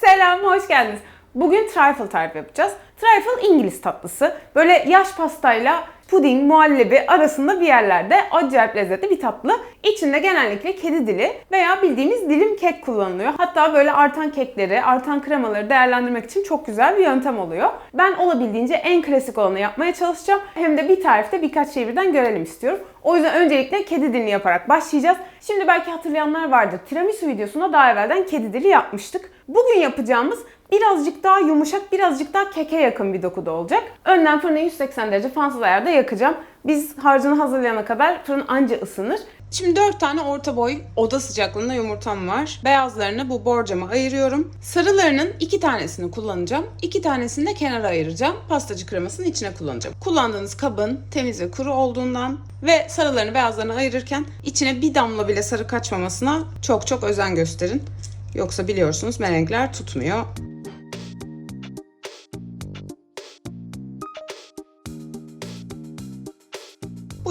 Selam, hoş geldiniz. Bugün trifle tart yapacağız. Trifle İngiliz tatlısı. Böyle yaş pastayla puding, muhallebi arasında bir yerlerde acayip lezzetli bir tatlı. İçinde genellikle kedi dili veya bildiğimiz dilim kek kullanılıyor. Hatta böyle artan kekleri, artan kremaları değerlendirmek için çok güzel bir yöntem oluyor. Ben olabildiğince en klasik olanı yapmaya çalışacağım. Hem de bir tarifte birkaç şey birden görelim istiyorum. O yüzden öncelikle kedi dilini yaparak başlayacağız. Şimdi belki hatırlayanlar vardır. Tiramisu videosunda daha evvelden kedi dili yapmıştık. Bugün yapacağımız birazcık daha yumuşak, birazcık daha keke yakın bir dokuda olacak. Önden fırına 180 derece fansız ayarda yakacağım. Biz harcını hazırlayana kadar fırın anca ısınır. Şimdi 4 tane orta boy oda sıcaklığında yumurtam var. Beyazlarını bu borcama ayırıyorum. Sarılarının 2 tanesini kullanacağım. 2 tanesini de kenara ayıracağım. Pastacı kremasının içine kullanacağım. Kullandığınız kabın temiz ve kuru olduğundan ve sarılarını beyazlarını ayırırken içine bir damla bile sarı kaçmamasına çok çok özen gösterin. Yoksa biliyorsunuz merenkler tutmuyor.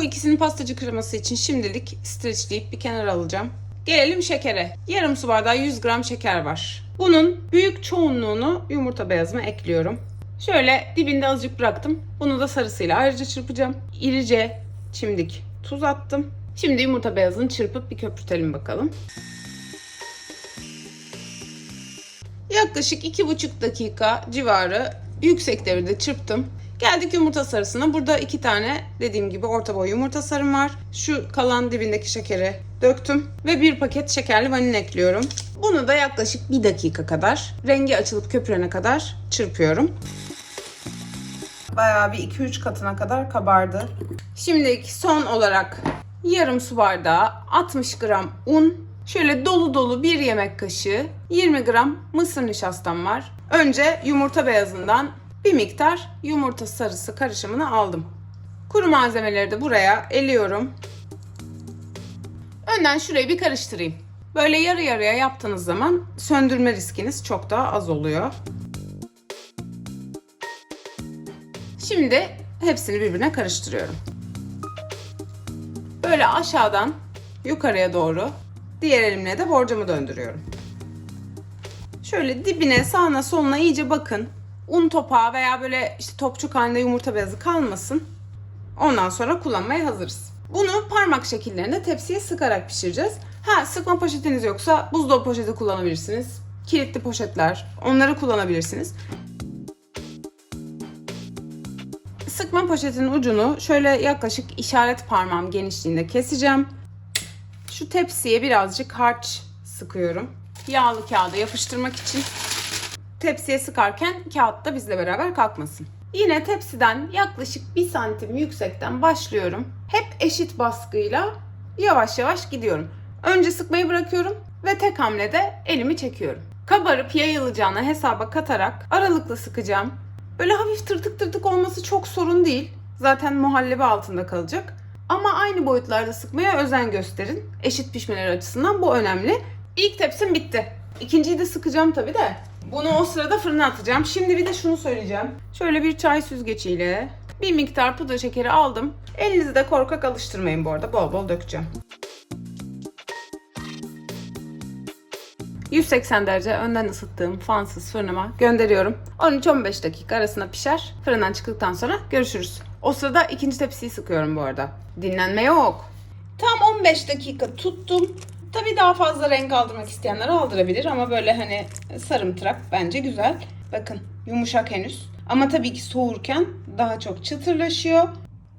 Bu ikisinin pastacı kreması için şimdilik streçleyip bir kenara alacağım. Gelelim şekere. Yarım su bardağı 100 gram şeker var. Bunun büyük çoğunluğunu yumurta beyazıma ekliyorum. Şöyle dibinde azıcık bıraktım. Bunu da sarısıyla ayrıca çırpacağım. İrice çimdik tuz attım. Şimdi yumurta beyazını çırpıp bir köpürtelim bakalım. Yaklaşık 2,5 dakika civarı yüksek devirde çırptım. Geldik yumurta sarısına. Burada iki tane dediğim gibi orta boy yumurta sarım var. Şu kalan dibindeki şekeri döktüm. Ve bir paket şekerli vanilin ekliyorum. Bunu da yaklaşık bir dakika kadar rengi açılıp köpürene kadar çırpıyorum. Bayağı bir 2-3 katına kadar kabardı. Şimdi son olarak yarım su bardağı 60 gram un, şöyle dolu dolu bir yemek kaşığı 20 gram mısır nişastam var. Önce yumurta beyazından bir miktar yumurta sarısı karışımını aldım. Kuru malzemeleri de buraya eliyorum. Önden şurayı bir karıştırayım. Böyle yarı yarıya yaptığınız zaman söndürme riskiniz çok daha az oluyor. Şimdi hepsini birbirine karıştırıyorum. Böyle aşağıdan yukarıya doğru diğer elimle de borcamı döndürüyorum. Şöyle dibine sağına soluna iyice bakın. Un topağı veya böyle işte topçuk halinde yumurta beyazı kalmasın. Ondan sonra kullanmaya hazırız. Bunu parmak şekillerinde tepsiye sıkarak pişireceğiz. Ha sıkma poşetiniz yoksa buzdolabı poşeti kullanabilirsiniz. Kilitli poşetler onları kullanabilirsiniz. Sıkma poşetin ucunu şöyle yaklaşık işaret parmağım genişliğinde keseceğim. Şu tepsiye birazcık harç sıkıyorum. Yağlı kağıda yapıştırmak için. Tepsiye sıkarken kağıt da bizle beraber kalkmasın. Yine tepsiden yaklaşık 1 santim yüksekten başlıyorum. Hep eşit baskıyla yavaş yavaş gidiyorum. Önce sıkmayı bırakıyorum ve tek hamlede elimi çekiyorum. Kabarıp yayılacağını hesaba katarak aralıklı sıkacağım. Böyle hafif tırtık tırtık olması çok sorun değil. Zaten muhallebi altında kalacak. Ama aynı boyutlarda sıkmaya özen gösterin. Eşit pişmeleri açısından bu önemli. İlk tepsim bitti. İkinciyi de sıkacağım tabii de. Bunu o sırada fırına atacağım. Şimdi bir de şunu söyleyeceğim. Şöyle bir çay süzgeciyle bir miktar pudra şekeri aldım. Elinizi de korkak alıştırmayın bu arada. Bol bol dökeceğim. 180 derece önden ısıttığım fansız fırınıma gönderiyorum. 13-15 dakika arasında pişer. Fırından çıktıktan sonra görüşürüz. O sırada ikinci tepsiyi sıkıyorum bu arada. Dinlenme yok. Tam 15 dakika tuttum. Tabii daha fazla renk aldırmak isteyenler aldırabilir ama böyle hani sarımtırak bence güzel. Bakın yumuşak henüz. Ama tabii ki soğurken daha çok çıtırlaşıyor.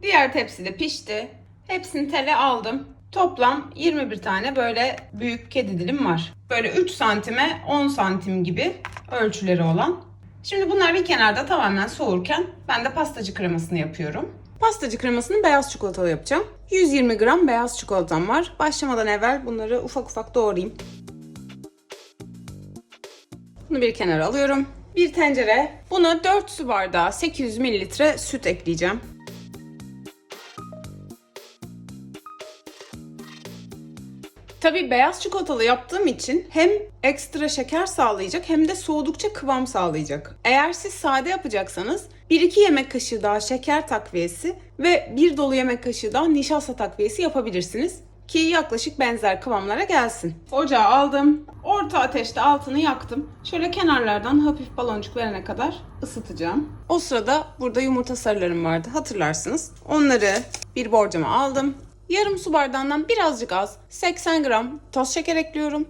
Diğer tepsi de pişti. Hepsini tele aldım. Toplam 21 tane böyle büyük kedi dilim var. Böyle 3 santime 10 santim gibi ölçüleri olan. Şimdi bunlar bir kenarda tamamen soğurken ben de pastacı kremasını yapıyorum. Pastacı kremasını beyaz çikolatalı yapacağım. 120 gram beyaz çikolatam var. Başlamadan evvel bunları ufak ufak doğrayayım. Bunu bir kenara alıyorum. Bir tencere. Buna 4 su bardağı 800 mililitre süt ekleyeceğim. Tabii beyaz çikolatalı yaptığım için hem ekstra şeker sağlayacak hem de soğudukça kıvam sağlayacak. Eğer siz sade yapacaksanız 1-2 yemek kaşığı daha şeker takviyesi ve 1 dolu yemek kaşığı daha nişasta takviyesi yapabilirsiniz ki yaklaşık benzer kıvamlara gelsin. Ocağı aldım. Orta ateşte altını yaktım. Şöyle kenarlardan hafif baloncuk verene kadar ısıtacağım. O sırada burada yumurta sarılarım vardı hatırlarsınız. Onları bir borcama aldım. Yarım su bardağından birazcık az 80 gram toz şeker ekliyorum.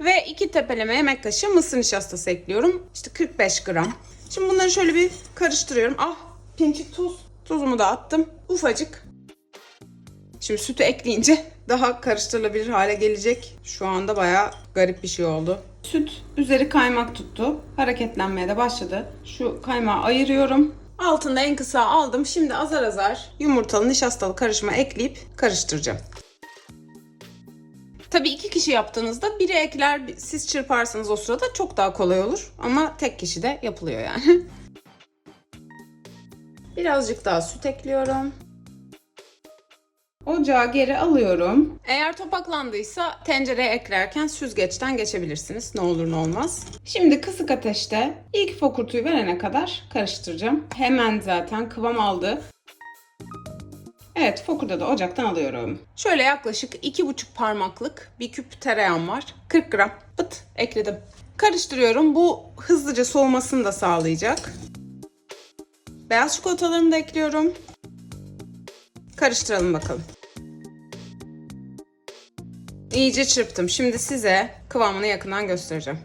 Ve iki tepeleme yemek kaşığı mısır nişastası ekliyorum. İşte 45 gram. Şimdi bunları şöyle bir karıştırıyorum. Ah pinçik tuz. Tuzumu da attım. Ufacık. Şimdi sütü ekleyince daha karıştırılabilir hale gelecek. Şu anda bayağı garip bir şey oldu. Süt üzeri kaymak tuttu. Hareketlenmeye de başladı. Şu kaymağı ayırıyorum. Altında en kısa aldım. Şimdi azar azar yumurtalı nişastalı karışıma ekleyip karıştıracağım. Tabii iki kişi yaptığınızda biri ekler siz çırparsanız o sırada çok daha kolay olur. Ama tek kişi de yapılıyor yani. Birazcık daha süt ekliyorum. Ocağı geri alıyorum. Eğer topaklandıysa tencereye eklerken süzgeçten geçebilirsiniz. Ne olur ne olmaz. Şimdi kısık ateşte ilk fokurtuyu verene kadar karıştıracağım. Hemen zaten kıvam aldı. Evet, fokurda da ocaktan alıyorum. Şöyle yaklaşık 2,5 parmaklık bir küp tereyağım var. 40 gram. Pıt ekledim. Karıştırıyorum. Bu hızlıca soğumasını da sağlayacak. Beyaz çikolatalarımı da ekliyorum. Karıştıralım bakalım. İyice çırptım. Şimdi size kıvamını yakından göstereceğim.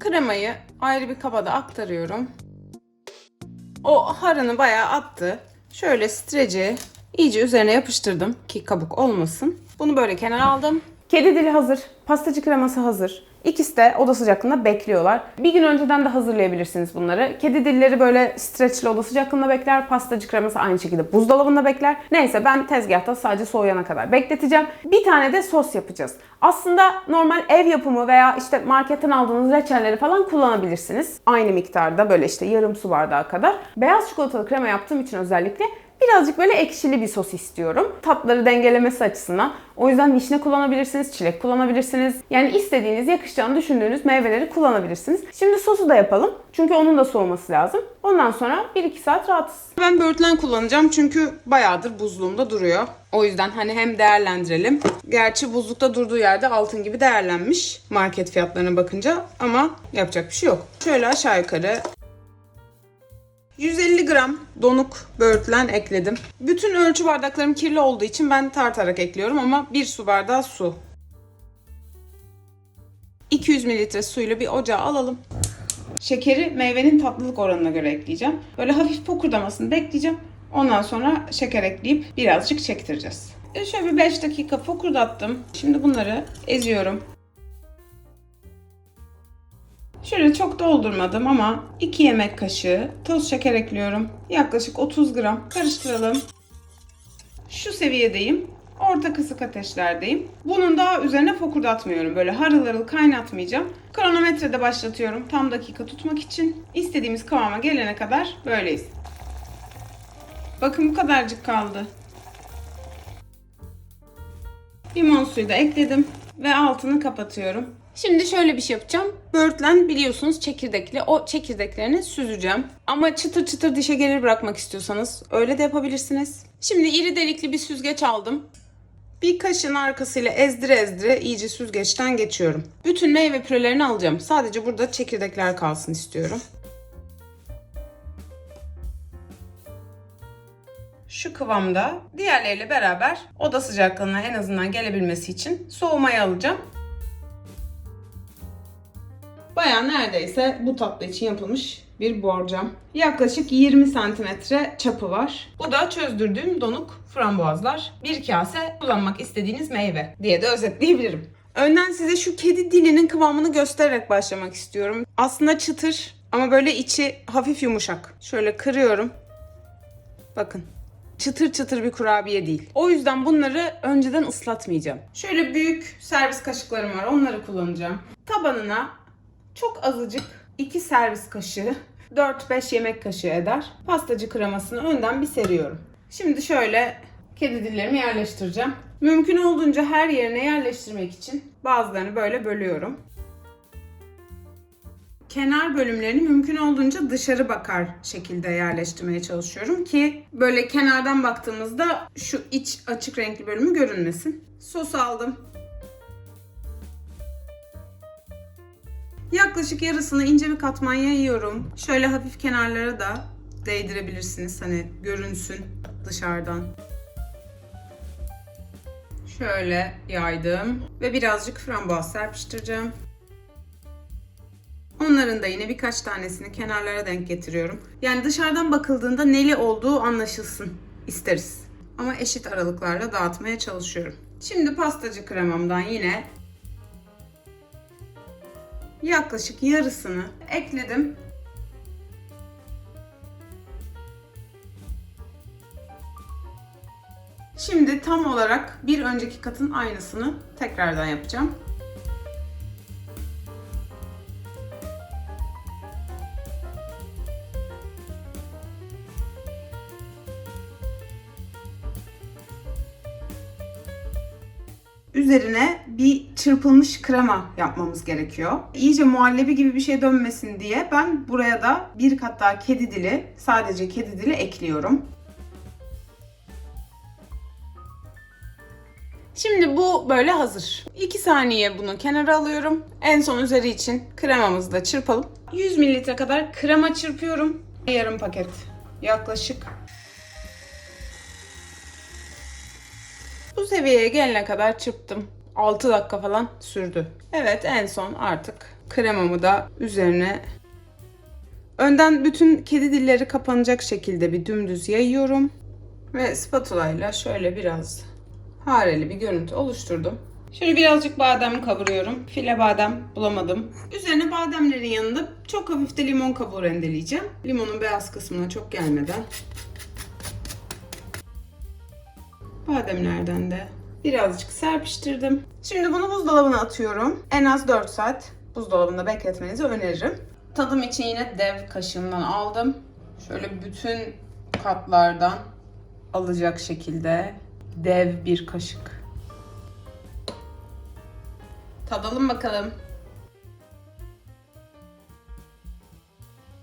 Kremayı ayrı bir kabada aktarıyorum. O harını bayağı attı. Şöyle streci iyice üzerine yapıştırdım ki kabuk olmasın. Bunu böyle kenara aldım. Kedi dili hazır, pastacı kreması hazır. İkisi de oda sıcaklığında bekliyorlar. Bir gün önceden de hazırlayabilirsiniz bunları. Kedi dilleri böyle streçli oda sıcaklığında bekler. Pastacı kreması aynı şekilde buzdolabında bekler. Neyse ben tezgahta sadece soğuyana kadar bekleteceğim. Bir tane de sos yapacağız. Aslında normal ev yapımı veya işte marketten aldığınız reçelleri falan kullanabilirsiniz. Aynı miktarda böyle işte yarım su bardağı kadar. Beyaz çikolatalı krema yaptığım için özellikle Birazcık böyle ekşili bir sos istiyorum. Tatları dengelemesi açısından. O yüzden vişne kullanabilirsiniz, çilek kullanabilirsiniz. Yani istediğiniz, yakışacağını düşündüğünüz meyveleri kullanabilirsiniz. Şimdi sosu da yapalım. Çünkü onun da soğuması lazım. Ondan sonra 1-2 saat rahatız. Ben böğürtlen kullanacağım çünkü bayağıdır buzluğumda duruyor. O yüzden hani hem değerlendirelim. Gerçi buzlukta durduğu yerde altın gibi değerlenmiş market fiyatlarına bakınca ama yapacak bir şey yok. Şöyle aşağı yukarı 150 gram donuk böğürtlen ekledim. Bütün ölçü bardaklarım kirli olduğu için ben tartarak ekliyorum ama bir su bardağı su. 200 mililitre suyla bir ocağa alalım. Şekeri meyvenin tatlılık oranına göre ekleyeceğim. Böyle hafif fokurdamasını bekleyeceğim. Ondan sonra şeker ekleyip birazcık çektireceğiz. Şöyle bir 5 dakika fokurdattım. Şimdi bunları eziyorum. Şöyle çok doldurmadım ama 2 yemek kaşığı toz şeker ekliyorum. Yaklaşık 30 gram. Karıştıralım. Şu seviyedeyim. Orta kısık ateşlerdeyim. Bunun daha üzerine fokurdatmıyorum. Böyle harıl harıl kaynatmayacağım. Kronometrede başlatıyorum. Tam dakika tutmak için. İstediğimiz kıvama gelene kadar böyleyiz. Bakın bu kadarcık kaldı. Limon suyu da ekledim ve altını kapatıyorum. Şimdi şöyle bir şey yapacağım. Böğürtlen biliyorsunuz çekirdekli. O çekirdeklerini süzeceğim. Ama çıtır çıtır dişe gelir bırakmak istiyorsanız öyle de yapabilirsiniz. Şimdi iri delikli bir süzgeç aldım. Bir kaşığın arkasıyla ezdire ezdire iyice süzgeçten geçiyorum. Bütün meyve pürelerini alacağım. Sadece burada çekirdekler kalsın istiyorum. şu kıvamda diğerleriyle beraber oda sıcaklığına en azından gelebilmesi için soğumaya alacağım. Baya neredeyse bu tatlı için yapılmış bir borcam. Yaklaşık 20 santimetre çapı var. Bu da çözdürdüğüm donuk frambuazlar. Bir kase kullanmak istediğiniz meyve diye de özetleyebilirim. Önden size şu kedi dilinin kıvamını göstererek başlamak istiyorum. Aslında çıtır ama böyle içi hafif yumuşak. Şöyle kırıyorum. Bakın çıtır çıtır bir kurabiye değil. O yüzden bunları önceden ıslatmayacağım. Şöyle büyük servis kaşıklarım var. Onları kullanacağım. Tabanına çok azıcık 2 servis kaşığı 4-5 yemek kaşığı eder. Pastacı kremasını önden bir seriyorum. Şimdi şöyle kedi dillerimi yerleştireceğim. Mümkün olduğunca her yerine yerleştirmek için bazılarını böyle bölüyorum. kenar bölümlerini mümkün olduğunca dışarı bakar şekilde yerleştirmeye çalışıyorum ki böyle kenardan baktığımızda şu iç açık renkli bölümü görünmesin. Sos aldım. Yaklaşık yarısını ince bir katman yayıyorum. Şöyle hafif kenarlara da değdirebilirsiniz hani görünsün dışarıdan. Şöyle yaydım ve birazcık frambuaz serpiştireceğim. Onların da yine birkaç tanesini kenarlara denk getiriyorum. Yani dışarıdan bakıldığında neli olduğu anlaşılsın isteriz. Ama eşit aralıklarla dağıtmaya çalışıyorum. Şimdi pastacı kremamdan yine yaklaşık yarısını ekledim. Şimdi tam olarak bir önceki katın aynısını tekrardan yapacağım. Üzerine bir çırpılmış krema yapmamız gerekiyor. İyice muhallebi gibi bir şey dönmesin diye ben buraya da bir kat daha kedi dili, sadece kedi dili ekliyorum. Şimdi bu böyle hazır. 2 saniye bunu kenara alıyorum. En son üzeri için kremamızı da çırpalım. 100 mililitre kadar krema çırpıyorum. Yarım paket yaklaşık. Bu seviyeye gelene kadar çırptım. 6 dakika falan sürdü. Evet en son artık kremamı da üzerine önden bütün kedi dilleri kapanacak şekilde bir dümdüz yayıyorum. Ve spatula ile şöyle biraz hareli bir görüntü oluşturdum. Şöyle birazcık badem kavuruyorum. File badem bulamadım. Üzerine bademlerin yanında çok hafif de limon kabuğu rendeleyeceğim. Limonun beyaz kısmına çok gelmeden. Bademlerden de birazcık serpiştirdim. Şimdi bunu buzdolabına atıyorum. En az 4 saat buzdolabında bekletmenizi öneririm. Tadım için yine dev kaşığımdan aldım. Şöyle bütün katlardan alacak şekilde dev bir kaşık. Tadalım bakalım.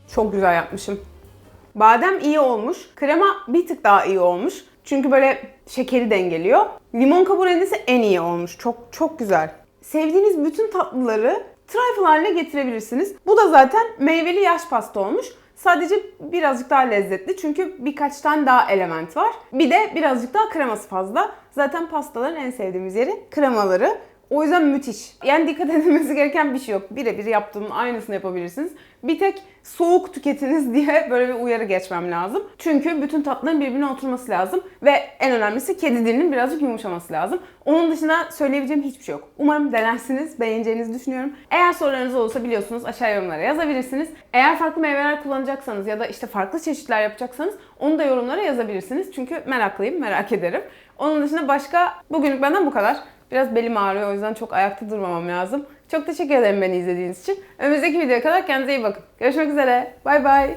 Çok güzel yapmışım. Badem iyi olmuş. Krema bir tık daha iyi olmuş. Çünkü böyle şekeri dengeliyor. Limon kabuğu rendesi en iyi olmuş. Çok çok güzel. Sevdiğiniz bütün tatlıları trifle haline getirebilirsiniz. Bu da zaten meyveli yaş pasta olmuş. Sadece birazcık daha lezzetli çünkü birkaç tane daha element var. Bir de birazcık daha kreması fazla. Zaten pastaların en sevdiğimiz yeri kremaları. O yüzden müthiş. Yani dikkat edilmesi gereken bir şey yok. Birebir yaptığımın aynısını yapabilirsiniz. Bir tek soğuk tüketiniz diye böyle bir uyarı geçmem lazım. Çünkü bütün tatlıların birbirine oturması lazım. Ve en önemlisi kedi dilinin birazcık yumuşaması lazım. Onun dışında söyleyebileceğim hiçbir şey yok. Umarım denersiniz, beğeneceğinizi düşünüyorum. Eğer sorularınız olursa biliyorsunuz aşağı yorumlara yazabilirsiniz. Eğer farklı meyveler kullanacaksanız ya da işte farklı çeşitler yapacaksanız onu da yorumlara yazabilirsiniz. Çünkü meraklıyım, merak ederim. Onun dışında başka bugünlük benden bu kadar. Biraz belim ağrıyor o yüzden çok ayakta durmamam lazım. Çok teşekkür ederim beni izlediğiniz için. Önümüzdeki videoya kadar kendinize iyi bakın. Görüşmek üzere. Bay bay.